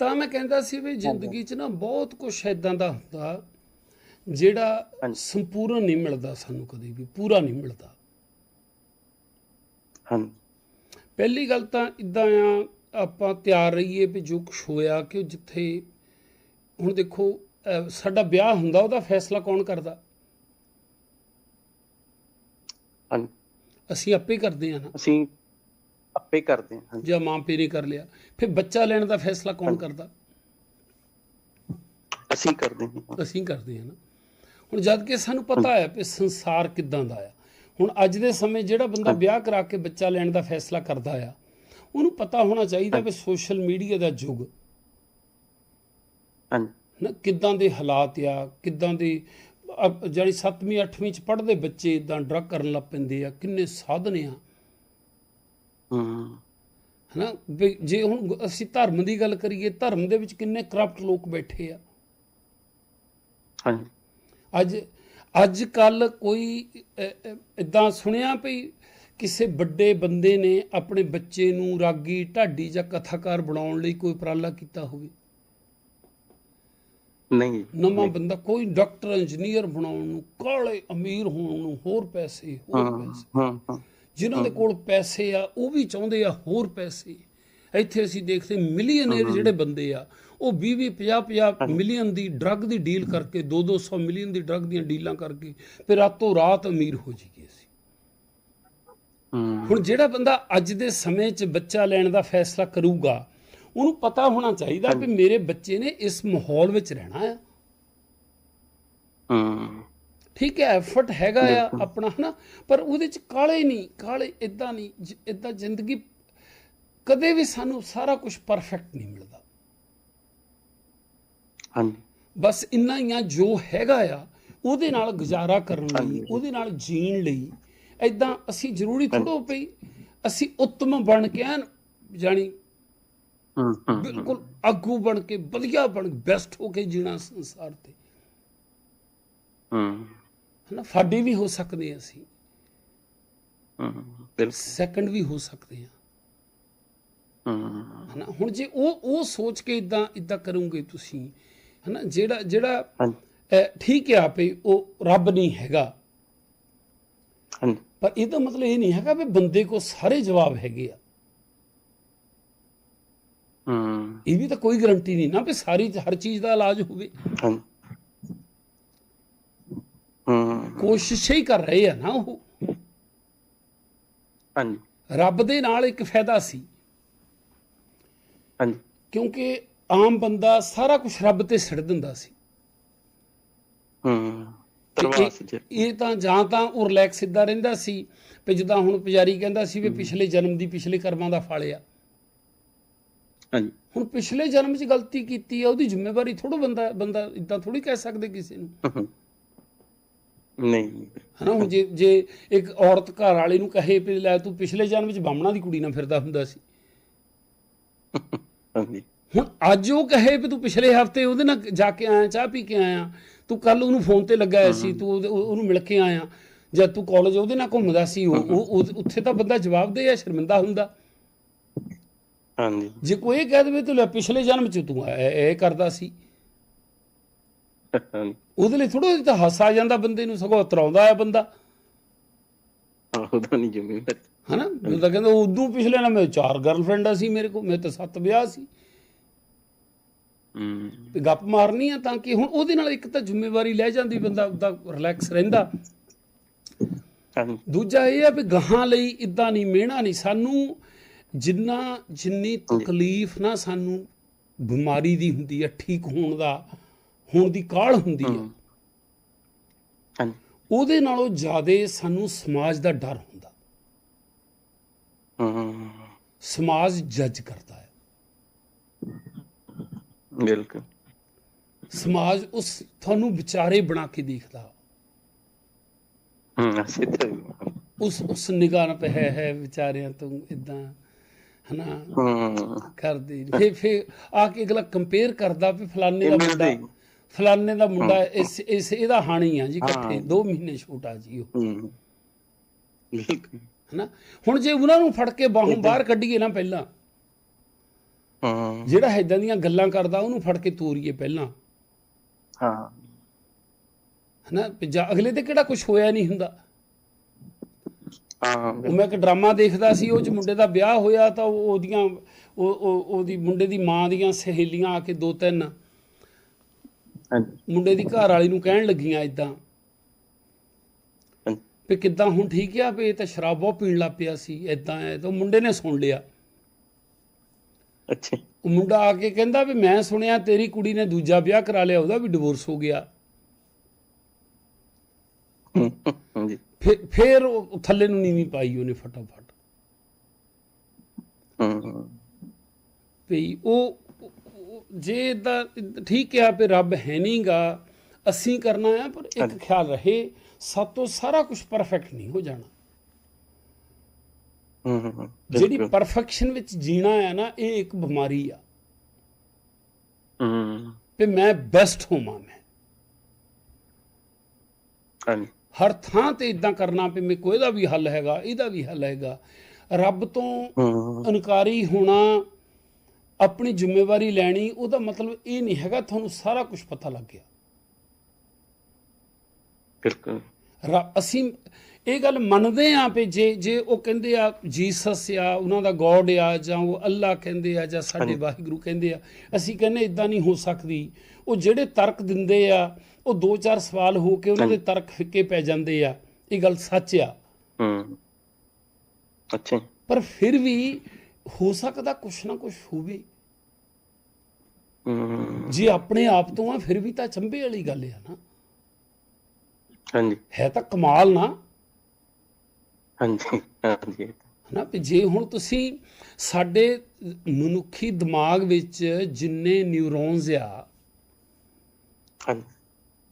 ਤਾਂ ਮੈਂ ਕਹਿੰਦਾ ਸੀ ਵੀ ਜ਼ਿੰਦਗੀ 'ਚ ਨਾ ਬਹੁਤ ਕੁਝ ਐਦਾਂ ਦਾ ਹੁੰਦਾ ਜਿਹੜਾ। ਸੰਪੂਰਨ ਨਹੀਂ ਮਿਲਦਾ ਸਾਨੂੰ ਕਦੇ ਵੀ ਪੂਰਾ ਨਹੀਂ ਮਿਲਦਾ। ਹਾਂਜੀ। ਪਹਿਲੀ ਗੱਲ ਤਾਂ ਇਦਾਂ ਆ ਆਪਾਂ ਤਿਆਰ ਰਹੀਏ ਵੀ ਜੋ ਕੁਛ ਹੋਇਆ ਕਿ ਜਿੱਥੇ ਹੁਣ ਦੇਖੋ ਸਾਡਾ ਵਿਆਹ ਹੁੰਦਾ ਉਹਦਾ ਫੈਸਲਾ ਕੌਣ ਕਰਦਾ? ਅਸੀਂ ਆਪੇ ਕਰਦੇ ਆ ਨਾ। ਅਸੀਂ ਆਪੇ ਕਰਦੇ ਹਾਂ ਹਾਂਜੀ। ਜਾਂ ਮਾਂ ਪਿਓ ਨੇ ਕਰ ਲਿਆ। ਫਿਰ ਬੱਚਾ ਲੈਣ ਦਾ ਫੈਸਲਾ ਕੌਣ ਕਰਦਾ? ਅਸੀਂ ਕਰਦੇ ਹਾਂ। ਅਸੀਂ ਕਰਦੇ ਹਾਂ ਨਾ। ਹੁਣ ਜਦ ਕਿ ਸਾਨੂੰ ਪਤਾ ਹੈ ਕਿ ਸੰਸਾਰ ਕਿੱਦਾਂ ਦਾ ਆ। ਹੁਣ ਅੱਜ ਦੇ ਸਮੇਂ ਜਿਹੜਾ ਬੰਦਾ ਵਿਆਹ ਕਰਾ ਕੇ ਬੱਚਾ ਲੈਣ ਦਾ ਫੈਸਲਾ ਕਰਦਾ ਆ ਉਹਨੂੰ ਪਤਾ ਹੋਣਾ ਚਾਹੀਦਾ ਵੀ ਸੋਸ਼ਲ ਮੀਡੀਆ ਦਾ ਯੁੱਗ ਨਾ ਕਿੱਦਾਂ ਦੇ ਹਾਲਾਤ ਆ ਕਿੱਦਾਂ ਦੇ ਜਿਹੜੀ 7ਵੀਂ 8ਵੀਂ ਚ ਪੜ੍ਹਦੇ ਬੱਚੇ ਇਦਾਂ ਡਰੱਗ ਕਰਨ ਲੱਗ ਪੈਂਦੇ ਆ ਕਿੰਨੇ ਸਾਧਨ ਆ। ਹੂੰ। ਹਨਾ? ਜੇ ਹੁਣ ਅਸੀਂ ਧਰਮ ਦੀ ਗੱਲ ਕਰੀਏ ਧਰਮ ਦੇ ਵਿੱਚ ਕਿੰਨੇ ਕਰਪਟ ਲੋਕ ਬੈਠੇ ਆ। ਹਾਂਜੀ। ਅੱਜ ਅੱਜ ਕੱਲ ਕੋਈ ਇਦਾਂ ਸੁਣਿਆ ਵੀ ਕਿਸੇ ਵੱਡੇ ਬੰਦੇ ਨੇ ਆਪਣੇ ਬੱਚੇ ਨੂੰ ਰਾਗੀ ਢਾਡੀ ਜਾਂ ਕਥਾਕਾਰ ਬਣਾਉਣ ਲਈ ਕੋਈ ਉਪਰਾਲਾ ਕੀਤਾ ਹੋਵੇ? ਨਹੀਂ। ਨਵਾਂ ਬੰਦਾ ਕੋਈ ਡਾਕਟਰ ਇੰਜੀਨੀਅਰ ਬਣਾਉਣ ਨੂੰ ਕਾਲੇ ਅਮੀਰ ਹੋਣ ਨੂੰ ਹੋਰ ਪੈਸੇ ਹੋਰ ਪੈਸੇ। ਹਾਂ ਹਾਂ। ਜਿਨ੍ਹਾਂ ਦੇ ਕੋਲ ਪੈਸੇ ਆ ਉਹ ਵੀ ਚਾਹੁੰਦੇ ਆ ਹੋਰ ਪੈਸੇ। ਇੱਥੇ ਅਸੀਂ ਦੇਖਦੇ ਮਿਲੀਅਨਰ ਜਿਹੜੇ ਬੰਦੇ ਆ ਉਹ 20 20 50 50 ਮਿਲੀਅਨ ਦੀ ਡਰੱਗ ਦੀ ਡੀਲ ਕਰਕੇ 2 200 ਮਿਲੀਅਨ ਦੀ ਡਰੱਗ ਦੀਆਂ ਡੀਲਾਂ ਕਰਕੇ ਫਿਰ ਰਾਤੋਂ ਰਾਤ ਅਮੀਰ ਹੋ ਜਾਈਏ ਅਸੀਂ। ਹੂੰ। ਹੁਣ ਜਿਹੜਾ ਬੰਦਾ ਅੱਜ ਦੇ ਸਮੇਂ 'ਚ ਬੱਚਾ ਲੈਣ ਦਾ ਫੈਸਲਾ ਕਰੂਗਾ ਉਹਨੂੰ ਪਤਾ ਹੋਣਾ ਚਾਹੀਦਾ ਵੀ ਮੇਰੇ ਬੱਚੇ ਨੇ ਇਸ ਮਾਹੌਲ ਵਿੱਚ ਰਹਿਣਾ ਆ। ਹੂੰ। ਠੀਕ ਹੈ ਐਫਰਟ ਹੈਗਾ ਆ ਆਪਣਾ ਹਨਾ? ਪਰ ਉਹਦੇ ਚ ਕਾਲੇ ਨਹੀਂ ਕਾਲੇ ਇਦਾਂ ਨਹੀਂ ਇਦਾਂ ਜ਼ਿੰਦਗੀ ਕਦੇ ਵੀ ਸਾਨੂੰ ਸਾਰਾ ਕੁਝ ਪਰਫੈਕਟ ਨਹੀਂ ਮਿਲਦਾ। ਹਾਂਜੀ। ਬਸ ਇੰਨਾ ਹੀ ਆ ਜੋ ਹੈਗਾ ਆ ਉਹਦੇ ਨਾਲ ਗੁਜ਼ਾਰਾ ਕਰਨ ਲਈ ਉਹਦੇ ਨਾਲ ਜੀਣ ਲਈ ਇਦਾਂ ਅਸੀਂ ਜ਼ਰੂਰੀ ਥੋੜੋ ਪਈ ਅਸੀਂ ਉੱਤਮ ਬਣ ਕੇ ਹੂੰ ਹੂੰ ਬਿਲਕੁਲ ਆਗੂ ਬਣ ਕੇ ਵਧੀਆ ਬਣ ਬੈਸਟ ਹੋ ਕੇ ਜੀਣਾ ਸੰਸਾਰ ਤੇ। ਹੂੰ। ਹਨਾ ਫਾਡੀ ਵੀ ਹੋ ਸਕਦੇ ਅਸੀਂ। ਹੂੰ ਸੈਕੰਡ ਵੀ ਹੋ ਸਕਦੇ ਹਾਂ। ਹੂੰ ਹਨਾ ਹੁਣ ਜੇ ਉਹ ਉਹ ਸੋਚ ਕੇ ਇਦਾਂ ਇਦਾਂ ਕਰੋਗੇ ਤੁਸੀਂ ਹਨਾ ਜਿਹੜਾ ਜਿਹੜਾ ਠੀਕ ਹੈ ਆਪੇ ਉਹ ਰੱਬ ਨਹੀਂ ਹੈਗਾ। ਪਰ ਇਹਦਾ ਮਤਲਬ ਇਹ ਨਹੀਂ ਹੈਗਾ ਵੀ ਬੰਦੇ ਕੋ ਸਾਰੇ ਜਵਾਬ ਹੈਗੇ ਆ। ਹੂੰ ਇਹ ਵੀ ਤਾਂ ਕੋਈ ਗਰੰਟੀ ਨਹੀਂ ਨਾ ਵੀ ਸਾਰੀ ਹਰ ਚੀਜ਼ ਦਾ ਇਲਾਜ ਹੋਵੇ। ਹੂੰ ਕੋਸ਼ਿਸ਼ ਹੀ ਕਰ ਰਹੇ ਆ ਨਾ ਉਹ। ਹਾਂਜੀ। ਰੱਬ ਦੇ ਨਾਲ ਇੱਕ ਫਾਇਦਾ ਸੀ। ਹਾਂਜੀ। ਕਿਉਂਕਿ ਆਮ ਬੰਦਾ ਸਾਰਾ ਕੁਝ ਰੱਬ ਤੇ ਛੱਡ ਦਿੰਦਾ ਸੀ। ਹੂੰ ਇਹ- ਤਾਂ ਜਾਂ ਤਾਂ ਉਹ ਰਿਲੈਕਸ ਸਿੱਧਾ ਰਹਿੰਦਾ ਸੀ ਵੀ ਜਿੱਦਾਂ ਹੁਣ ਪੁਜਾਰੀ ਕਹਿੰਦਾ ਸੀ ਵੀ ਪਿਛਲੇ ਜਨਮ ਦੀ ਪਿਛਲੇ ਕਰਮਾਂ ਦਾ ਫਲ ਆ। ਹਾਂਜੀ। ਹੁਣ ਪਿਛਲੇ ਜਨਮ 'ਚ ਗਲਤੀ ਕੀਤੀ ਆ ਉਹਦੀ ਜ਼ਿੰਮੇਵਾਰੀ ਥੋੜਾ ਬੰਦਾ ਬੰਦਾ ਇਦਾਂ ਥੋੜੀ ਕਹਿ ਸਕਦੇ ਕਿਸੇ ਨੂੰ। ਨਹੀਂ। ਹਨਾ ਹੁਣ ਜੇ ਜੇ ਇੱਕ ਔਰਤ ਘਰ ਵਾਲੇ ਨੂੰ ਕਹੇ ਵੀ ਲੈ ਤੂੰ ਪਿਛਲੇ ਜਨਮ 'ਚ ਬਾਹਮਣਾ ਦੀ ਕੁੜੀ ਨਾਲ ਫਿਰਦਾ ਹੁੰਦਾ ਸੀ। ਹਾਂਜੀ। ਹੁਣ ਅੱਜ ਉਹ ਕਹੇ ਵੀ ਤੂੰ ਪਿਛਲੇ ਹਫ਼ਤੇ ਉਹਦੇ ਨਾਲ ਜਾ ਕੇ ਆਇਆ ਚਾਹ ਪੀ ਕੇ ਆਇਆ। ਤੂੰ ਕੱਲ ਉਹਨੂੰ ਫੋਨ ਤੇ ਲੱਗਾ ਹੋਇਆ ਸੀ ਤੂੰ ਉਹਨੂੰ ਮਿਲ ਕੇ ਆਇਆ। ਜਦ ਤੂੰ ਕਾਲਜ ਉਹਦੇ ਨਾਲ ਘੁੰਮਦਾ ਸੀ ਉਹ ਉੱਥੇ ਤਾਂ ਬੰਦਾ ਜਵਾਬ ਦੇ ਆ ਸ਼ਰਮਿੰਦਾ ਹੁੰਦਾ। ਹਾਂਜੀ। ਜੇ ਕੋਈ ਕਹਿ ਦੇਵੇ ਤੂੰ ਲੈ ਪਿਛਲੇ ਜਨਮ 'ਚ ਤੂੰ ਇਹ ਕਰਦਾ ਸੀ। ਉਹਦੇ ਲਈ ਥੋੜਾ ਤਾਂ ਹਾਸਾ ਆ ਜਾਂਦਾ ਬੰਦੇ ਨੂੰ ਸਗੋਂ ਉਤਰਾਉਂਦਾ ਆ ਬੰਦਾ। ਉਹਦਾ ਨਹੀਂ ਜ਼ਿੰਮੇਵਾਰੀ ਹਨਾ? ਉਹ ਤਾਂ ਕਹਿੰਦਾ ਉਦੋਂ ਪਿਛਲੇ ਨਾਲ ਮੇਰੇ ਚਾਰ ਗਰਲਫ੍ਰੈਂਡਾਂ ਸੀ ਮੇਰੇ ਕੋਲ ਮੇਰੇ ਤਾਂ ਸੱਤ ਵਿਆਹ ਸੀ। ਹੂੰ। ਗੱਪ ਮਾਰਨੀ ਆ ਤਾਂ ਕਿ ਹੁਣ ਉਹਦੇ ਨਾਲ ਇੱਕ ਤਾਂ ਜ਼ਿੰਮੇਵਾਰੀ ਲੈ ਜਾਂਦੀ ਬੰਦਾ ਉਹਦਾ ਰਿਲੈਕਸ ਰਹਿੰਦਾ। ਦੂਜਾ ਇਹ ਆ ਵੀ ਗਾਹਾਂ ਲਈ ਇਦਾਂ ਨਹੀਂ ਮਿਹਣਾ ਨਹੀਂ। ਸਾਨੂੰ ਜਿੰਨਾ ਜਿੰਨੀ ਤਕਲੀਫ ਨਾ ਸਾਨੂੰ ਬਿਮਾਰੀ ਦੀ ਹੁੰਦੀ ਆ ਠੀਕ ਹੋਣ ਦਾ ਹੋਣ ਦੀ ਕਾਲ ਹੁੰਦੀ ਹਾਂਜੀ। ਉਹਦੇ ਨਾਲੋਂ ਜ਼ਿਆਦਾ ਸਾਨੂੰ ਸਮਾਜ ਦਾ ਡਰ ਹੁੰਦਾ। ਹੂੰ। ਸਮਾਜ ਜੱਜ ਕਰਦਾ ਹੈ। ਬਿਲਕੁਲ। ਸਮਾਜ ਉਸ ਤੁਹਾਨੂੰ ਵਿਚਾਰੇ ਬਣਾ ਕੇ ਦੇਖਦਾ। ਹੂੰ ਤਾਂ ਉਸ ਉਸ ਨਿਗਾਹ ਨਾਲ ਹੈ ਹੈ ਵਿਚਾਰਿਆਂ ਤੋਂ ਇਦਾਂ ਹਨਾ? ਹੂੰ। ਕਰਦੇ। ਫੇ ਫੇ ਆ ਕੇ ਅਗਲਾ ਕੰਪੇਅਰ ਕਰਦਾ ਵੀ ਫਲਾਣੇ ਦਾ ਮੁੰਡਾ ਹੀ। ਫਲਾਣੇ ਦਾ ਮੁੰਡਾ ਇਸ ਇਸ ਇਹਦਾ ਹਾਣੀ ਆ ਜੀ ਇਕੱਠੇ 2 ਮਹੀਨੇ ਛੋਟਾ ਜੀ ਉਹ। ਬਿਲਕੁਲ ਹਨਾ? ਹੁਣ ਜੇ ਉਹਨਾਂ ਨੂੰ ਫੜ ਕੇ ਬਾਹੋਂ ਬਾਹਰ ਕੱਢੀਏ ਨਾ ਪਹਿਲਾਂ। ਹੂੰ। ਜਿਹੜਾ ਇਦਾਂ ਦੀਆਂ ਗੱਲਾਂ ਕਰਦਾ ਉਹਨੂੰ ਫੜ ਕੇ ਤੋਰੀਏ ਪਹਿਲਾਂ। ਹਾਂ। ਹਨਾ? ਜਾਂ ਅਗਲੇ ਤੇ ਕਿਹੜਾ ਕੁਝ ਹੋਇਆ ਨਹੀਂ ਹੁੰਦਾ। ਹਾਂ। ਉਹ ਮੈਂ ਇੱਕ ਡਰਾਮਾ ਦੇਖਦਾ ਸੀ ਉਹ ਚ ਮੁੰਡੇ ਦਾ ਵਿਆਹ ਹੋਇਆ ਤਾਂ ਉਹ ਉਹਦੀਆਂ ਉਹ ਉਹ- ਉਹਦੀ ਮੁੰਡੇ ਦੀ ਮਾਂ ਦੀਆਂ ਸਹੇਲੀਆਂ ਆ ਕੇ ਦੋ ਤਿੰਨ ਮੁੰਡੇ ਦੀ ਘਰ ਵਾਲੀ ਨੂੰ ਕਹਿਣ ਲੱਗੀਆਂ ਇਦਾਂ ਵੀ ਕਿੱਦਾਂ ਹੁਣ ਠੀਕ ਆ ਵੀ ਇਹ ਤਾਂ ਸ਼ਰਾਬ ਬਹੁਤ ਪੀਣ ਲੱਗ ਪਿਆ ਸੀ ਇਦਾਂ ਹੈ ਤਾਂ ਮੁੰਡੇ ਨੇ ਸੁਣ ਲਿਆ। ਅੱਛਾ। ਉਹ ਮੁੰਡਾ ਆ ਕੇ ਕਹਿੰਦਾ ਵੀ ਮੈਂ ਸੁਣਿਆ ਤੇਰੀ ਕੁੜੀ ਨੇ ਦੂਜਾ ਵਿਆਹ ਕਰਾ ਲਿਆ ਉਹਦਾ ਵੀ ਡਿਵੋਰਸ ਹੋ ਗਿਆ। ਹਾਂਜੀ। ਫਿਰ ਫਿਰ ਉਹ ਥੱਲੇ ਨੂੰ ਨੀਵੀਂ ਪਾਈ ਉਹਨੇ ਫਟਾਫਟ। ਹੂੰ। ਵੀ ਉਹ- ਜੇ ਇਦਾਂ ਠੀਕ ਆ ਵੀ ਰੱਬ ਹੈ ਨਹੀਂਗਾ ਅਸੀਂ ਕਰਨਾ ਆ ਪਰ ਇੱਕ। ਖਿਆਲ ਰਹੇ ਸਭ ਤੋਂ ਸਾਰਾ ਕੁਝ ਪਰਫੈਕਟ ਨਹੀਂ ਹੋ ਜਾਣਾ। ਹੂੰ ਹੂੰ, ਹੂੰ ਜਿਹੜੀ। ਪਰਫੈਕਸ਼ਨ ਵਿੱਚ ਜੀਣਾ ਆ ਨਾ ਇਹ ਇੱਕ ਬਿਮਾਰੀ ਆ। ਹੂੰ। ਵੀ ਮੈਂ ਬੈਸਟ ਹੋਵਾਂ ਮੈਂ। ਹਾਂਜੀ। ਹਰ ਥਾਂ ਤੇ ਇਦਾਂ ਕਰਨਾ ਵੀ ਮੇਰੇ ਕੋਲ ਇਹਦਾ ਵੀ ਹੱਲ ਹੈਗਾ ਇਹਦਾ ਵੀ ਹੱਲ ਹੈਗਾ। ਰੱਬ ਤੋਂ ਹੂੰ ਇਨਕਾਰੀ ਹੋਣਾ ਆਪਣੀ ਜ਼ਿੰਮੇਵਾਰੀ ਲੈਣੀ ਉਹਦਾ ਮਤਲਬ ਇਹ ਨਹੀਂ ਹੈਗਾ ਤੁਹਾਨੂੰ ਸਾਰਾ ਕੁਝ ਪਤਾ ਲੱਗ ਗਿਆ। ਬਿਲਕੁਲ। ਅਸੀਂ ਇਹ ਗੱਲ ਮੰਨਦੇ ਆਂ ਵੀ ਜੇ ਜੇ ਉਹ ਕਹਿੰਦੇ ਆ ਜੀਸਸ ਆ ਉਹਨਾਂ ਦਾ ਗੋਡ ਆ ਜਾਂ ਉਹ ਅੱਲਾ ਕਹਿੰਦੇ ਆ ਜਾਂ ਸਾਡੇ। ਵਾਹਿਗੁਰੂ ਕਹਿੰਦੇ ਆ ਅਸੀਂ ਕਹਿੰਦੇ ਇਦਾਂ ਨਹੀਂ ਹੋ ਸਕਦੀ। ਉਹ ਜਿਹੜੇ ਤਰਕ ਦਿੰਦੇ ਆ ਉਹ ਦੋ ਚਾਰ ਸਵਾਲ ਹੋ ਕੇ ਉਹਨਾਂ ਦੇ। ਤਰਕ ਫਿੱਕੇ ਪੈ ਜਾਂਦੇ ਆ। ਇਹ ਗੱਲ ਸੱਚ ਆ। ਹੂੰ। ਅੱਛਾ ਪਰ ਫਿਰ ਵੀ ਹੋ ਸਕਦਾ ਕੁਛ ਨਾ ਕੁਛ ਹੋਵੇ। ਜੇ ਆਪਣੇ ਆਪ ਤੋਂ ਆ ਫਿਰ ਵੀ ਤਾਂ ਚੰਬੇ ਵਾਲੀ ਗੱਲ ਆ ਨਾ। ਹਾਂਜੀ। ਹੈ ਤਾਂ ਕਮਾਲ ਨਾ। ਹਾਂਜੀ ਹਾਂਜੀ। ਹਨਾ ਵੀ ਜੇ ਹੁਣ ਤੁਸੀਂ ਸਾਡੇ ਮਨੁੱਖੀ ਦਿਮਾਗ ਵਿੱਚ ਜਿੰਨੇ ਨਿਊਰੋਨਸ ਆ ਹਾਂਜੀ।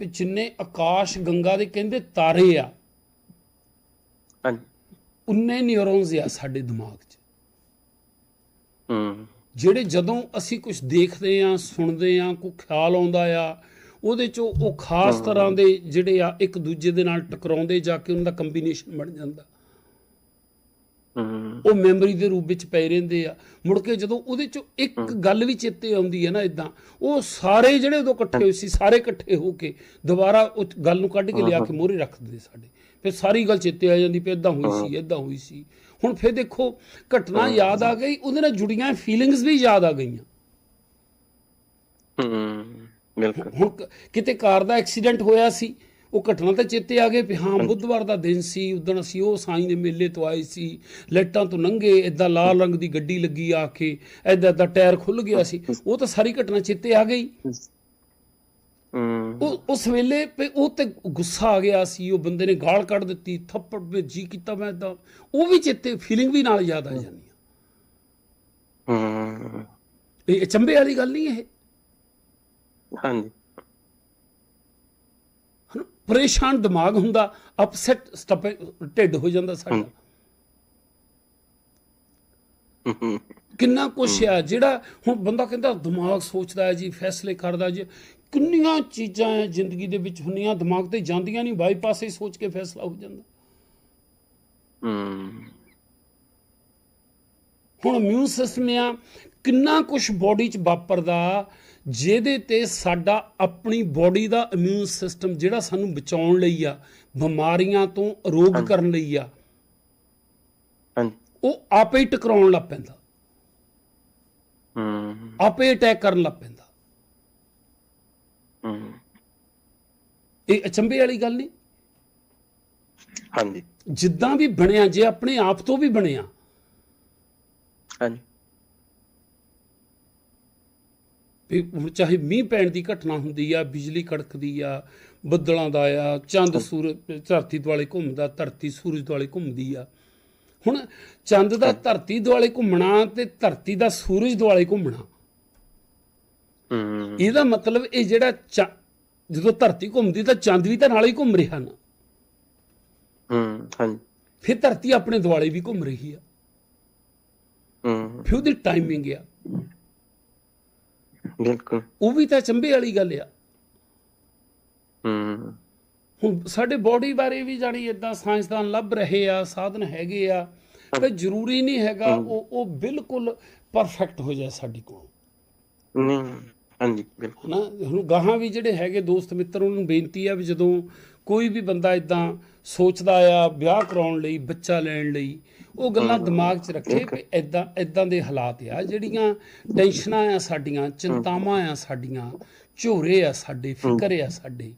ਵੀ ਜਿੰਨੇ ਆਕਾਸ਼ ਗੰਗਾ ਦੇ ਕਹਿੰਦੇ ਤਾਰੇ ਆ ਹਾਂਜੀ। ਉਨੇ ਨਿਊਰੋਨਸ ਆ ਸਾਡੇ ਦਿਮਾਗ 'ਚ। ਜਿਹੜੇ ਜਦੋਂ ਅਸੀਂ ਕੁਝ ਦੇਖਦੇ ਆ ਸੁਣਦੇ ਆ ਕੋਈ ਖਿਆਲ ਆਉਂਦਾ ਆ ਉਹਦੇ 'ਚੋਂ ਉਹ ਖਾਸ ਤਰ੍ਹਾਂ ਦੇ ਜਿਹੜੇ ਆ ਇੱਕ ਦੂਜੇ ਦੇ ਨਾਲ ਟਕਰਾਉਂਦੇ ਜਾ ਕੇ ਉਹਨਾਂ ਦਾ ਕੰਬੀਨੇਸ਼ਨ ਬਣ ਜਾਂਦਾ। ਉਹ ਮੈਮਰੀ ਦੇ ਰੂਪ ਵਿੱਚ ਪਏ ਰਹਿੰਦੇ ਆ। ਮੁੜ ਕੇ ਜਦੋਂ ਉਹਦੇ ਚੋਂ ਇੱਕ ਗੱਲ ਵੀ ਚੇਤੇ ਆਉਂਦੀ ਹੈ ਨਾ ਇਦਾਂ ਉਹ ਸਾਰੇ ਜਿਹੜੇ ਉਦੋਂ ਇਕੱਠੇ ਹੋਏ ਸੀ ਸਾਰੇ ਇਕੱਠੇ ਹੋ ਕੇ ਦੁਬਾਰਾ ਉਹ ਗੱਲ ਨੂੰ ਕੱਢ ਕੇ ਲਿਆ ਕੇ ਮੋਹਰੇ ਰੱਖ ਦਿੰਦੇ ਸਾਡੇ। ਫਿਰ ਸਾਰੀ ਗੱਲ ਚੇਤੇ ਆ ਜਾਂਦੀ ਵੀ ਇਦਾਂ ਹੋਈ ਸੀ ਇਦਾਂ ਹੋਈ ਸੀ। ਹੁਣ ਫਿਰ ਦੇਖੋ ਘਟਨਾ ਯਾਦ ਆ ਗਈ ਉਹਦੇ ਨਾਲ ਜੁੜੀਆਂ ਫੀਲਿੰਗਸ ਵੀ ਯਾਦ ਆ ਗਈਆਂ। ਹੂੰ ਬਿਲਕੁਲ। ਹੁਣ ਕਿਤੇ ਕਾਰ ਦਾ ਐਕਸੀਡੈਂਟ ਹੋਇਆ ਸੀ ਉਹ ਘਟਨਾ ਤਾਂ ਚੇਤੇ ਆ ਗਏ ਵੀ ਹਾਂ ਬੁੱਧਵਾਰ ਦਾ ਦਿਨ ਸੀ ਉਦੋਂ ਅਸੀਂ ਉਹ ਸਾਈਂ ਦੇ ਮੇਲੇ ਤੋਂ ਆਏ ਸੀ ਲਾਈਟਾਂ ਤੋਂ ਲੰਘੇ ਇਦਾਂ ਲਾਲ ਰੰਗ ਦੀ ਗੱਡੀ ਲੱਗੀ ਆ ਕੇ ਇਦਾਂ ਦਾ ਟਾਇਰ ਖੁੱਲ ਗਿਆ ਸੀ ਉਹ ਤਾਂ ਸਾਰੀ ਘਟਨਾ ਚੇਤੇ ਆ ਗਈ। ਉਹ ਉਸ ਵੇਲੇ ਉਹ ਤੇ ਗੁੱਸਾ ਆ ਗਿਆ ਸੀ ਉਹ ਬੰਦੇ ਨੇ ਗਾਲ ਕੱਢ ਦਿੱਤੀ ਥੱਪੜ ਵਿੱਚ ਜੀ ਕੀਤਾ ਮੈਂ ਤਾਂ। ਉਹ ਵੀ ਚੇਤੇ ਫੀਲਿੰਗ ਵੀ ਨਾਲ ਯਾਦ ਆ ਜਾਂਦੀ ਆ। ਹੂੰ। ਇਹ ਚੰਬੇ ਵਾਲੀ ਗੱਲ ਨਹੀਂ ਇਹ? ਹਾਂਜੀ। ਹਨਾ ਪਰੇਸ਼ਾਨ ਦਿਮਾਗ ਹੁੰਦਾ ਅਪਸੈਟ ਸਟੱਪ ਢਿੱਡ ਹੋ ਜਾਂਦਾ ਸਾਡਾ। ਕਿੰਨਾ ਕੁਛ ਆ ਜਿਹੜਾ ਹੁਣ ਬੰਦਾ ਕਹਿੰਦਾ ਦਿਮਾਗ ਸੋਚਦਾ ਹੈ ਜੀ ਫੈਸਲੇ ਕਰਦਾ ਜੀ। ਕਿੰਨੀਆਂ ਚੀਜ਼ਾਂ ਆ ਜ਼ਿੰਦਗੀ ਦੇ ਵਿੱਚ ਹੁੰਦੀਆਂ ਦਿਮਾਗ ਤੇ ਜਾਂਦੀਆਂ ਨਹੀਂ ਬਾਈਪਾਸ ਹੀ ਸੋਚ ਕੇ ਫੈਸਲਾ ਹੋ ਜਾਂਦਾ। ਹੂੰ। ਹੁਣ ਇਮਿਊਨ ਸਿਸਟਮ ਆ ਕਿੰਨਾ ਕੁਛ ਬਾਡੀ 'ਚ ਵਾਪਰਦਾ ਜਿਹਦੇ ਤੇ ਸਾਡਾ ਆਪਣੀ ਬਾਡੀ ਦਾ ਇਮਿਊਨ ਸਿਸਟਮ ਜਿਹੜਾ ਸਾਨੂੰ ਬਚਾਉਣ ਲਈ ਆ ਬਿਮਾਰੀਆਂ ਤੋਂ ਰੋਗ ਕਰਨ ਲਈ ਆ ਉਹ ਆਪੇ ਹੀ ਟਕਰਾਉਣ ਲੱਗ ਪੈਂਦਾ। ਹੂੰ। ਆਪੇ ਅਟੈਕ ਕਰਨ ਲੱਗ ਪੈਂਦਾ। ਹੂੰ ਇਹ ਅਚੰਭੇ ਵਾਲੀ ਗੱਲ ਨਹੀਂ? ਹਾਂਜੀ। ਜਿੱਦਾਂ ਵੀ ਬਣਿਆ ਜੇ ਆਪਣੇ ਆਪ ਤੋਂ ਵੀ ਬਣਿਆ। ਹਾਂਜੀ। ਵੀ ਹੁਣ ਚਾਹੇ ਮੀਂਹ ਪੈਣ ਦੀ ਘਟਨਾ ਹੁੰਦੀ ਆ ਬਿਜਲੀ ਕੜਕਦੀ ਆ ਬੱਦਲਾਂ ਦਾ ਆ ਚੰਦ ਸੂਰਜ ਧਰਤੀ ਦੁਆਲੇ ਘੁੰਮਦਾ ਧਰਤੀ ਸੂਰਜ ਦੁਆਲੇ ਘੁੰਮਦੀ ਆ। ਹੁਣ ਚੰਦ ਦਾ ਧਰਤੀ ਦੁਆਲੇ ਘੁੰਮਣਾ ਤੇ ਧਰਤੀ ਦਾ ਸੂਰਜ ਦੁਆਲੇ ਘੁੰਮਣਾ। ਇਹਦਾ ਮਤਲਬ ਇਹ ਜਿਹੜਾ ਜਦੋਂ ਧਰਤੀ ਘੁੰਮਦੀ ਤਾਂ ਚੰਦ ਵੀ ਤਾਂ ਨਾਲ ਹੀ ਘੁੰਮ ਰਿਹਾ ਨਾ। ਹੂੰ ਹਾਂਜੀ। ਫਿਰ ਧਰਤੀ ਆਪਣੇ ਦੁਆਲੇ ਵੀ ਘੁੰਮ ਰਹੀ ਆ। ਹੂੰ। ਫਿਰ ਉਹਦੀ ਟਾਈਮਿੰਗ ਆ। ਬਿਲਕੁਲ। ਉਹ ਵੀ ਤਾਂ ਚੰਬੇ ਵਾਲੀ ਗੱਲ ਆ। ਹੂੰ। ਹੁਣ ਸਾਡੇ ਬਾਡੀ ਬਾਰੇ ਵੀ ਜਾਣੀ ਇਦਾਂ ਸਾਇੰਸਦਾਨ ਲੱਭ ਰਹੇ ਆ ਸਾਧਨ ਹੈਗੇ ਆ ਤੇ ਜ਼ਰੂਰੀ ਨਹੀਂ ਹੈਗਾ ਉਹ ਉਹ ਬਿਲਕੁਲ ਪਰਫੈਕਟ ਹੋ ਜਾਏ ਸਾਡੀ ਕੋਲ। ਨਹੀਂ। ਹਾਂਜੀ ਬਿਲਕੁਲ। ਹਨਾ ਹੁਣ ਗਾਹਾਂ ਵੀ ਜਿਹੜੇ ਹੈਗੇ ਦੋਸਤ ਮਿੱਤਰ ਉਹਨਾਂ ਨੂੰ ਬੇਨਤੀ ਆ ਵੀ ਜਦੋਂ ਕੋਈ ਵੀ ਬੰਦਾ ਇਦਾਂ ਸੋਚਦਾ ਆ ਵਿਆਹ ਕਰਾਉਣ ਲਈ ਬੱਚਾ ਲੈਣ ਲਈ ਉਹ ਗੱਲਾਂ ਦਿਮਾਗ 'ਚ ਰੱਖੇ ਵੀ ਇਦਾਂ ਇਦਾਂ ਦੇ ਹਾਲਾਤ ਆ ਜਿਹੜੀਆਂ ਟੈਨਸ਼ਨਾਂ ਆ ਸਾਡੀਆਂ ਚਿੰਤਾਵਾਂ ਆ ਸਾਡੀਆਂ ਝੋਰੇ ਆ ਸਾਡੇ ਫਿਕਰ ਆ ਸਾਡੇ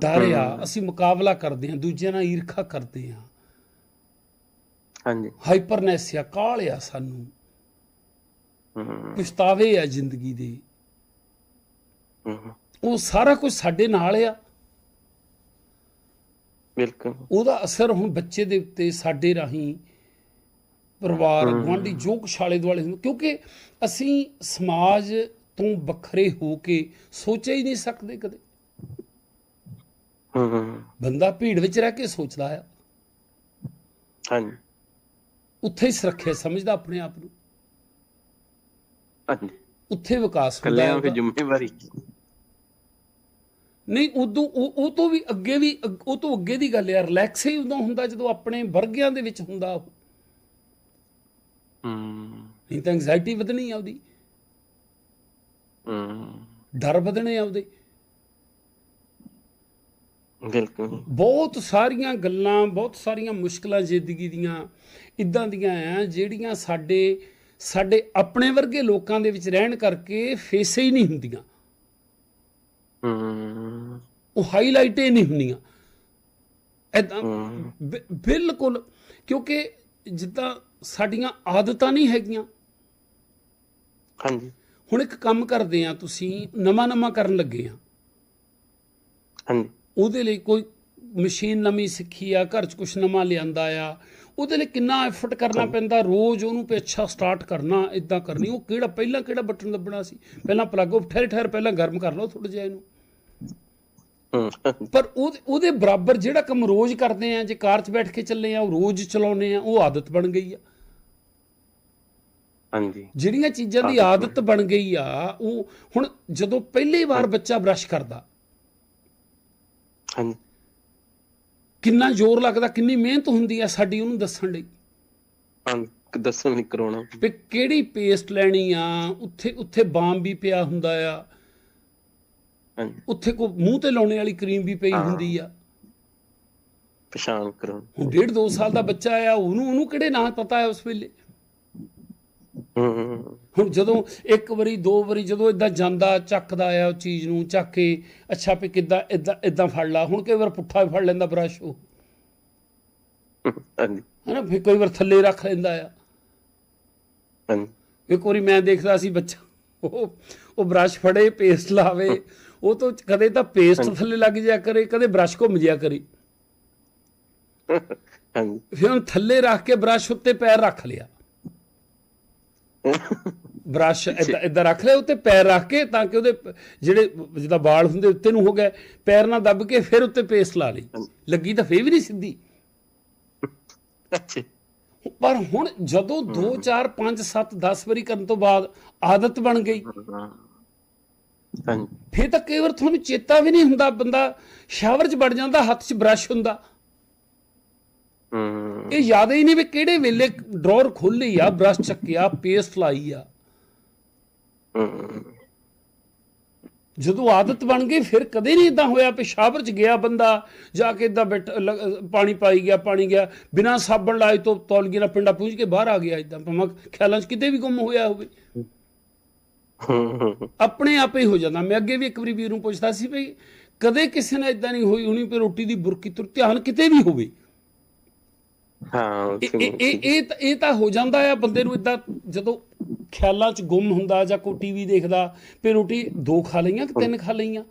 ਡਰ ਆ ਅਸੀਂ ਮੁਕਾਬਲਾ ਕਰਦੇ ਆ ਦੂਜਿਆਂ ਨਾਲ ਈਰਖਾ ਕਰਦੇ ਆ ਹਾਂਜੀ। ਹਾਈਪਰਨੈਸ ਆ ਕਾਹਲ ਆ ਸਾਨੂੰ। ਪਛਤਾਵੇ ਆ ਜ਼ਿੰਦਗੀ ਦੇ। ਉਹ ਸਾਰਾ ਕੁਝ ਸਾਡੇ ਨਾਲ ਆ। ਬਿਲਕੁਲ। ਉਹਦਾ ਅਸਰ ਹੁਣ ਬੱਚੇ ਦੇ ਉੱਤੇ ਸਾਡੇ ਰਾਹੀਂ ਪਰਿਵਾਰ ਗੁਆਂਢੀ ਜੋ ਕੁਛ ਆਲੇ ਦੁਆਲੇ ਹੁੰਦੇ। ਕਿਉਂਕਿ ਅਸੀਂ ਸਮਾਜ ਤੋਂ ਵੱਖਰੇ ਹੋ ਕੇ ਸੋਚਿਆ ਹੀ ਨਹੀਂ ਸਕਦੇ ਕਦੇ। ਹੂੰ। ਬੰਦਾ ਭੀੜ ਵਿੱਚ ਰਹਿ ਕੇ ਸੋਚਦਾ ਆ। ਹਾਂਜੀ। ਉੱਥੇ ਹੀ ਸੁਰੱਖਿਆ ਸਮਝਦਾ ਆਪਣੇ ਆਪ ਨੂੰ। ਉੱਥੇ ਵਿਕਾਸ ਹੁੰਦਾ ਕੱਲਿਆਂ ਹੈ ਫਿਰ ਉਹਦਾ। ਜ਼ਿੰਮੇਵਾਰੀ। ਨਹੀਂ ਉਦੋਂ ਉਹ ਤੋਂ ਵੀ ਅੱਗੇ ਵੀ ਉਹ ਤੋਂ ਅੱਗੇ ਦੀ ਗੱਲ ਹੈ ਰਿਲੈਕਸ ਹੀ ਉਦੋਂ ਹੁੰਦਾ ਜਦੋਂ ਆਪਣੇ ਵਰਗਿਆਂ ਦੇ ਵਿੱਚ ਹੁੰਦਾ ਉਹ। ਹੂੰ। ਨਹੀਂ ਤਾਂ ਐਂਗਜ਼ਾਇਟੀ ਵਧਣੀ ਆ ਉਹਦੀ। ਹੂੰ। ਡਰ ਵਧਣੇ ਆ ਉਹਦੇ। ਬਿਲਕੁਲ। ਬਹੁਤ ਸਾਰੀਆਂ ਗੱਲਾਂ ਬਹੁਤ ਸਾਰੀਆਂ ਮੁਸ਼ਕਲਾਂ ਜ਼ਿੰਦਗੀ ਦੀਆਂ ਇਦਾਂ ਦੀਆਂ ਆ ਜਿਹੜੀਆਂ ਸਾਡੇ ਸਾਡੇ ਆਪਣੇ ਵਰਗੇ ਲੋਕਾਂ ਦੇ ਵਿੱਚ ਰਹਿਣ ਕਰਕੇ ਫੇਸੇ ਹੀ ਨਹੀਂ ਹੁੰਦੀਆਂ। ਉਹ ਹਾਈਲਾਈਟ ਹੀ ਨਹੀਂ ਹੁੰਦੀਆਂ। ਬਿ- ਬਿਲਕੁਲ ਕਿਉਂਕਿ ਜਿੱਦਾਂ ਸਾਡੀਆਂ ਆਦਤਾਂ ਨਹੀਂ ਹੈਗੀਆਂ। ਹਾਂਜੀ। ਹੁਣ ਇੱਕ ਕੰਮ ਕਰਦੇ ਆ ਤੁਸੀਂ ਨਵਾਂ ਨਵਾਂ ਕਰਨ ਲੱਗੇ ਆ ਹਾਂਜੀ। ਉਹਦੇ ਲਈ ਕੋਈ ਮਸ਼ੀਨ ਨਵੀਂ ਸਿੱਖੀ ਆ ਘਰ 'ਚ ਕੁਝ ਨਵਾਂ ਲਿਆਂਦਾ ਆ ਉਹਦੇ ਲਈ ਕਿੰਨਾ ਐਫਰਟ ਕਰਨਾ ਪੈਂਦਾ ਰੋਜ਼ ਉਹਨੂੰ ਅੱਛਾ ਸਟਾਰਟ ਕਰਨਾ ਇਦਾਂ ਕਰਨੀ। ਉਹ ਕਿਹੜਾ ਪਹਿਲਾਂ ਕਿਹੜਾ ਬਟਨ ਦੱਬਣਾ ਸੀ? ਪਹਿਲਾਂ ਪਲੱਗ ਉਹ ਠਹਿਰ ਠਹਿਰ ਪਹਿਲਾਂ ਗਰਮ ਕਰ ਲਓ ਥੋੜਾ ਜਿਹਾ ਇਹਨੂੰ। ਪਰ ਉਹਦੇ ਬਰਾਬਰ ਜਿਹੜਾ ਕੰਮ ਰੋਜ਼ ਕਰਦੇ ਆ ਜੇ ਕਾਰ 'ਚ ਬੈਠ ਕੇ ਚੱਲੇ ਆ ਉਹ ਰੋਜ਼ ਚਲਾਉਨੇ ਆ ਉਹ ਆਦਤ ਬਣ ਗਈ ਆ। ਹਾਂਜੀ। ਜਿਹੜੀਆਂ ਚੀਜ਼ਾਂ ਦੀ ਆਦਤ ਬਣ ਗਈ ਆ ਉਹ ਹੁਣ ਜਦੋਂ ਪਹਿਲੀ ਵਾਰ ਬੱਚਾ ਬ੍ਰਸ਼ ਕਰਦਾ ਹਾਂਜੀ। ਕਿੰਨਾ ਜ਼ੋਰ ਲੱਗਦਾ ਕਿੰਨੀ ਮਿਹਨਤ ਹੁੰਦੀ ਆ ਸਾਡੀ ਉਹਨੂੰ ਦੱਸਣ ਲਈ। ਹਾਂ ਦੱਸਣ ਨਹੀਂ ਕਰਾਉਣਾ। ਵੀ ਕਿਹੜੀ ਪੇਸਟ ਲੈਣੀ ਆ ਉੱਥੇ ਉੱਥੇ ਬਾਮ ਵੀ ਪਿਆ ਹੁੰਦਾ ਆ। ਉੱਥੇ ਕੋ ਮੂੰਹ ਤੇ ਲਾਉਣੇ ਵਾਲੀ ਕਰੀਮ ਵੀ ਪਈ ਹੁੰਦੀ ਆ। ਪਛਾਣ ਕਰਾਉਣਾ। ਹੁਣ ਡੇਢ ਦੋ ਸਾਲ ਦਾ ਬੱਚਾ ਆ ਉਹਨੂੰ ਉਹਨੂੰ ਕਿਹੜੇ ਨਾਂ ਪਤਾ ਹੈ ਉਸ ਵੇਲੇ? ਹੁਣ ਜਦੋਂ ਇੱਕ ਵਾਰੀ ਦੋ ਵਾਰੀ ਜਦੋਂ ਇਦਾਂ ਜਾਂਦਾ ਚੱਕਦਾ ਆ ਉਹ ਚੀਜ਼ ਨੂੰ ਚੱਕ ਕੇ ਅੱਛਾ ਵੀ ਕਿੱਦਾਂ ਇਦਾਂ ਇਦਾਂ ਫੜ ਲਾ। ਹੁਣ ਕਈ ਵਾਰ ਪੁੱਠਾ ਵੀ ਫੜ ਲੈਂਦਾ ਬ੍ਰਸ਼ ਉਹ। ਹਾਂਜੀ। ਹਨਾ ਫਿਰ ਕਈ ਵਾਰ ਥੱਲੇ ਰੱਖ ਲੈਂਦਾ ਆ। ਹਾਂਜੀ। ਇੱਕ ਵਾਰੀ ਮੈਂ ਦੇਖਦਾ ਸੀ ਬੱਚਾ ਉਹ ਉਹ ਬ੍ਰਸ਼ ਫੜੇ ਪੇਸਟ ਲਾਵੇ। ਉਹ ਤੋਂ ਕਦੇ ਤਾਂ ਪੇਸਟ ਥੱਲੇ ਲੱਗ ਜਾ ਕਰੇ ਕਦੇ ਬ੍ਰਸ਼ ਘੁੰਮ ਜਿਆ ਕਰੇ। ਹਾਂਜੀ। ਫਿਰ ਥੱਲੇ ਰੱਖ ਕੇ ਬ੍ਰਸ਼ ਉੱਤੇ ਪੈਰ ਰੱਖ ਲਿਆ। ਬ੍ਰਸ਼ ਇਦਾਂ ਇਦਾਂ ਰੱਖ ਲਿਆ ਉੱਤੇ ਪੈਰ ਰੱਖ ਕੇ ਤਾਂ ਕਿ ਉਹਦੇ ਜਿਹੜੇ ਜਿਹਦਾ ਵਾਲ ਹੁੰਦੇ ਉੱਤੇ ਨੂੰ ਹੋ ਗਏ ਪੈਰ ਨਾਲ ਦੱਬ ਕੇ ਫਿਰ ਉੱਤੇ ਪੇਸਟ ਲਾ ਲਈ। ਲੱਗੀ ਤਾਂ ਫੇਰ ਵੀ ਨਹੀਂ ਸਿੱਧੀ। ਅੱਛਾ। ਪਰ ਹੁਣ ਜਦੋਂ 2 4 5 7 10 ਵਾਰੀ ਕਰਨ ਤੋਂ ਬਾਅਦ ਆਦਤ ਬਣ ਗਈ। ਫੇਰ ਤਾਂ ਕਈ ਵਾਰ ਤੁਹਾਨੂੰ ਚੇਤਾ ਵੀ ਨਹੀਂ ਹੁੰਦਾ ਬੰਦਾ ਸ਼ਾਵਰ 'ਚ ਵੜ ਜਾਂਦਾ ਹੱਥ 'ਚ ਬ੍ਰਸ਼ ਹੁੰਦਾ। ਇਹ ਯਾਦ ਹੀ ਨਹੀਂ ਵੀ ਕਿਹੜੇ ਵੇਲੇ ਡਰਾਅਰ ਖੋਲੀ ਆ ਬ੍ਰਸ਼ ਚੱਕਿਆ ਪੇਸਟ ਲਾਈ ਆ। ਜਦੋਂ ਆਦਤ ਬਣ ਗਈ ਫਿਰ ਕਦੇ ਨਹੀਂ ਇਦਾਂ ਹੋਇਆ ਵੀ ਸ਼ਾਵਰ 'ਚ ਗਿਆ ਬੰਦਾ ਜਾ ਕੇ ਇਦਾਂ ਪਾਣੀ ਪਾਈ ਗਿਆ ਪਾਣੀ ਗਿਆ ਬਿਨਾਂ ਸਾਬਣ ਲਾਏ ਤੋਂ ਤੌਲੀਏ ਨਾਲ ਪਿੰਡਾ ਪੂੰਝ ਕੇ ਬਾਹਰ ਆ ਗਿਆ ਇਦਾਂ ਭਾਵੇਂ ਖਿਆਲਾਂ 'ਚ ਕਿਤੇ ਵੀ ਗੁੰਮ ਹੋਇਆ ਹੋਵੇ। ਆਪਣੇ ਆਪੇ ਹੀ ਹੋ ਜਾਂਦਾ। ਮੈਂ ਅੱਗੇ ਵੀ ਇੱਕ ਵਾਰੀ ਵੀਰ ਨੂੰ ਪੁੱਛਦਾ ਸੀ ਵੀ ਕਦੇ ਕਿਸੇ ਨਾਲ ਇਦਾਂ ਨਹੀਂ ਹੋਈ ਹੋਣੀ ਵੀ ਰੋਟੀ ਦੀ ਬੁਰਕੀ ਤੁਰ ਧਿਆਨ ਕਿਤੇ ਵੀ ਹੋਵੇ। ਹਾਂ ਇਹ ਇਹ- ਇਹ ਤਾਂ- ਹੋ ਜਾਂਦਾ ਆ ਬੰਦੇ ਨੂੰ ਇਦਾਂ ਜਦੋਂ ਖਿਆਲਾਂ 'ਚ ਗੁੰਮ ਹੁੰਦਾ ਜਾਂ ਕੋਈ ਟੀਵੀ ਦੇਖਦਾ ਵੀ ਰੋਟੀ ਦੋ ਖਾ ਲਈਆਂ ਕਿ ਤਿੰਨ ਖਾ ਲਈਆਂ?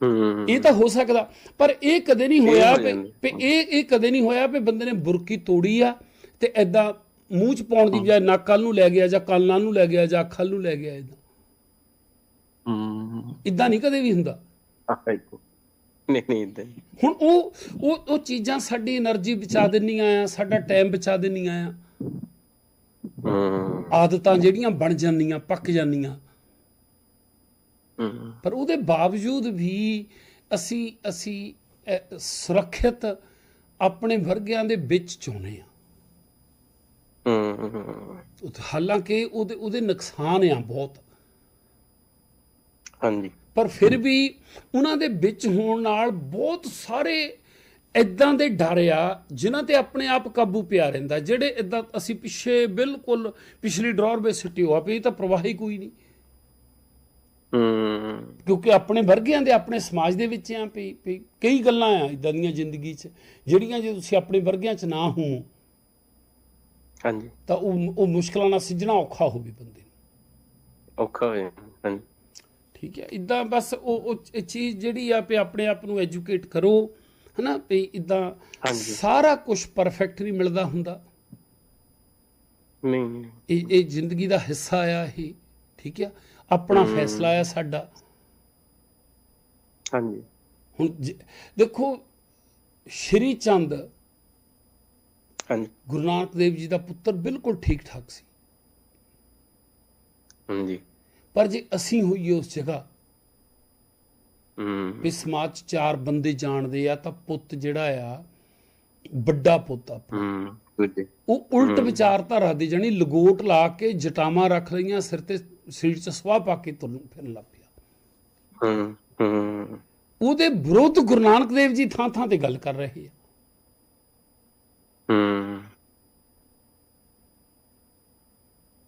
ਹੂੰ। ਇਹ ਤਾਂ ਹੋ ਸਕਦਾ ਪਰ ਇਹ ਕਦੇ ਨਹੀਂ ਹੋਇਆ। ਵੀ ਇਹ ਇਹ ਕਦੇ ਨਹੀਂ ਹੋਇਆ ਵੀ ਬੰਦੇ ਨੇ ਬੁਰਕੀ ਤੋੜੀ ਆ ਤੇ ਐਦਾਂ ਮੂੰਹ 'ਚ ਪਾਉਣ ਦੀ ਬਜਾਏ ਨੱਕ ਵੱਲ ਨੂੰ ਲੈ ਗਿਆ ਜਾਂ ਕੰਨਾਂ ਨੂੰ ਲੈ ਗਿਆ ਜਾਂ ਅੱਖਾਂ ਨੂੰ ਲੈ ਗਿਆ ਇਦਾਂ ਹੂੰ। ਇਦਾਂ ਨਹੀਂ ਕਦੇ ਵੀ ਹੁੰਦਾ। ਆਹੋ ਨਹੀਂ ਨਹੀਂ ਇਦਾਂ ਹੁਣ ਉਹ ਉਹ ਉਹ ਚੀਜ਼ਾਂ ਸਾਡੀ એનર્ਜੀ ਬਚਾ ਦਿੰਦੀਆਂ ਆ ਸਾਡਾ ਟਾਈਮ ਬਚਾ ਦਿੰਦੀਆਂ ਆ। ਆਦਤਾਂ ਜਿਹੜੀਆਂ ਬਣ ਜਾਂਦੀਆਂ ਪੱਕ ਜਾਂਦੀਆਂ। ਪਰ ਉਹਦੇ ਬਾਵਜੂਦ ਵੀ ਅਸੀਂ ਅਸੀਂ ਸੁਰੱਖਿਅਤ ਆਪਣੇ ਵਰਗਿਆਂ ਦੇ ਵਿੱਚ ਚੋਨੇ ਆ। ਹਾਲਾਂਕਿ ਉਹਦੇ ਉਹਦੇ ਨੁਕਸਾਨ ਆ ਬਹੁਤ। ਹਾਂਜੀ। ਪਰ ਫਿਰ ਵੀ ਉਹਨਾਂ ਦੇ ਵਿੱਚ ਹੋਣ ਨਾਲ ਬਹੁਤ ਸਾਰੇ ਇਦਾਂ ਦੇ ਡਰ ਆ ਜਿਨ੍ਹਾਂ ਤੇ ਆਪਣੇ ਆਪ ਕਾਬੂ ਪਿਆ ਰਹਿੰਦਾ। ਜਿਹੜੇ ਇਦਾਂ ਅਸੀਂ ਪਿੱਛੇ ਬਿਲਕੁਲ ਪਿਛਲੀ ਡਰਾਰ ਵਿੱਚ ਸਿੱਟੀ ਹੋਆ ਪਈ ਤਾਂ ਪ੍ਰਵਾਹੀ ਕੋਈ ਨਹੀਂ। ਹੂੰ। ਕਿਉਂਕਿ ਆਪਣੇ ਵਰਗਿਆਂ ਦੇ ਆਪਣੇ ਸਮਾਜ ਦੇ ਵਿੱਚ ਆ ਪਈ ਕਈ ਗੱਲਾਂ ਆ ਇਦਾਂ ਦੀਆਂ ਜ਼ਿੰਦਗੀ 'ਚ ਜਿਹੜੀਆਂ ਜੇ ਤੁਸੀਂ ਆਪਣੇ ਵਰਗਿਆਂ 'ਚ ਨਾ ਹੋ ਹਾਂਜੀ। ਤਾਂ ਉਹ ਉਹ ਮੁਸ਼ਕਲਾਂ ਨਾਲ ਸਿੱਝਣਾ ਔਖਾ ਹੋਵੇ ਬੰਦੇ ਨੂੰ। ਔਖਾ ਹੋ ਜਾਂਦਾ ਹਾਂਜੀ। ਠੀਕ ਹੈ? ਇਦਾਂ ਬਸ ਉਹ ਉਹ ਚੀਜ਼ ਜਿਹੜੀ ਆ ਵੀ ਆਪਣੇ ਆਪ ਨੂੰ ਐਜੂਕੇਟ ਕਰੋ ਹਨਾ? ਵੀ ਇਦਾਂ। ਸਾਰਾ ਕੁਝ ਪਰਫੈਕਟ ਨਹੀਂ ਮਿਲਦਾ ਹੁੰਦਾ। ਨਹੀਂ। ਇਹ ਇਹ ਜ਼ਿੰਦਗੀ ਦਾ ਹਿੱਸਾ ਆ ਇਹ ਠੀਕ ਹੈ ਆਪਣਾ ਫੈਸਲਾ ਆ ਸਾਡਾ। ਹਾਂਜੀ। ਹੁਣ ਦੇਖੋ ਸ਼੍ਰੀ ਚੰਦ ਹਾਂਜੀ। ਗੁਰੂ ਨਾਨਕ ਦੇਵ ਜੀ ਦਾ ਪੁੱਤਰ ਬਿਲਕੁਲ ਠੀਕ ਠਾਕ ਸੀ। ਹਾਂਜੀ। ਪਰ ਜੇ ਅਸੀਂ ਹੋਈਏ ਉਸ ਜਗ੍ਹਾ ਹੂੰ। ਵੀ ਸਮਾਜ 'ਚ ਚਾਰ ਬੰਦੇ ਜਾਣਦੇ ਆ ਤਾਂ ਪੁੱਤ ਜਿਹੜਾ ਆ ਵੱਡਾ ਪੁੱਤ ਆ ਹੂੰ ਉਹ ਉਲਟ ਵਿਚਾਰਧਾਰਾ ਦੀ ਜਾਨੀ ਲਗੋਟ ਲਾ ਕੇ ਜਟਾਵਾਂ ਰੱਖ ਲਈਆਂ ਸਿਰ ਤੇ ਸਰੀਰ 'ਚ ਸਵਾਹ ਪਾ ਕੇ ਤੁਰਨ ਫਿਰਨ ਲੱਗ ਪਿਆ। ਹੂੰ ਹੂੰ। ਉਹਦੇ ਵਿਰੁੱਧ ਗੁਰੂ ਨਾਨਕ ਦੇਵ ਜੀ ਥਾਂ ਥਾਂ ਤੇ ਗੱਲ ਕਰ ਰਹੇ ਆ। ਹੂੰ ਉਹ- ਉਹ ਉਹ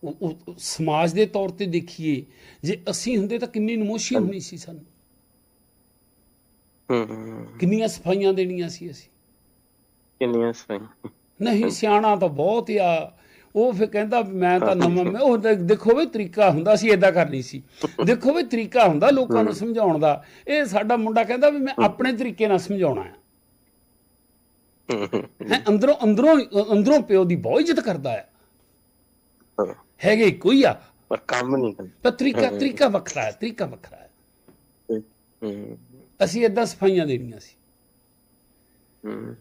ਸਮਾਜ ਦੇ ਤੌਰ ਤੇ ਦੇਖੀਏ ਜੇ ਅਸੀਂ ਹੁੰਦੇ ਤਾਂ ਕਿੰਨੀ ਨਮੋਸ਼ੀ ਹੋਣੀ ਸੀ ਸਾਨੂੰ। ਹੂੰ ਕਿੰਨੀਆਂ ਸਫਾਈਆਂ ਦੇਣੀਆਂ ਸੀ ਅਸੀਂ। ਕਿੰਨੀਆਂ ਸਹੀ ਨਹੀਂ ਸਿਆਣਾ ਤਾਂ ਬਹੁਤ ਆ। ਉਹ ਫਿਰ ਕਹਿੰਦਾ ਮੈਂ ਤਾਂ ਨਵਾਂ ਮੈਂ ਉਹ ਦੇਖ- ਵੀ ਤਰੀਕਾ ਹੁੰਦਾ ਸੀ ਇਦਾਂ ਕਰਨੀ ਸੀ। ਦੇਖੋ ਵੀ ਤਰੀਕਾ ਹੁੰਦਾ ਲੋਕਾਂ ਨੂੰ ਸਮਝਾਉਣ ਦਾ। ਇਹ ਸਾਡਾ ਮੁੰਡਾ ਕਹਿੰਦਾ ਵੀ ਮੈਂ ਆਪਣੇ ਤਰੀਕੇ ਨਾਲ ਸਮਝਾਉਣਾ ਹੈ ਹੂੰ ਅੰਦਰੋਂ ਅੰਦਰੋਂ ਅੰਦਰੋਂ ਪਿਓ ਦੀ ਬਹੁਤ ਇੱਜ਼ਤ ਕਰਦਾ ਹਾਂ, ਹੈਗੇ ਕੋਈ ਆ। ਪਰ ਕੰਮ ਨਹੀਂ ਕਰਦਾ। ਪਰ ਤਰੀਕਾ ਤਰੀਕਾ ਵੱਖਰਾ ਹੈ ਤਰੀਕਾ ਵੱਖਰਾ ਹੈ। ਅਸੀਂ ਇਦਾਂ ਸਫਾਈਆਂ ਦੇਣੀਆਂ ਸੀ। ਹੂੰ।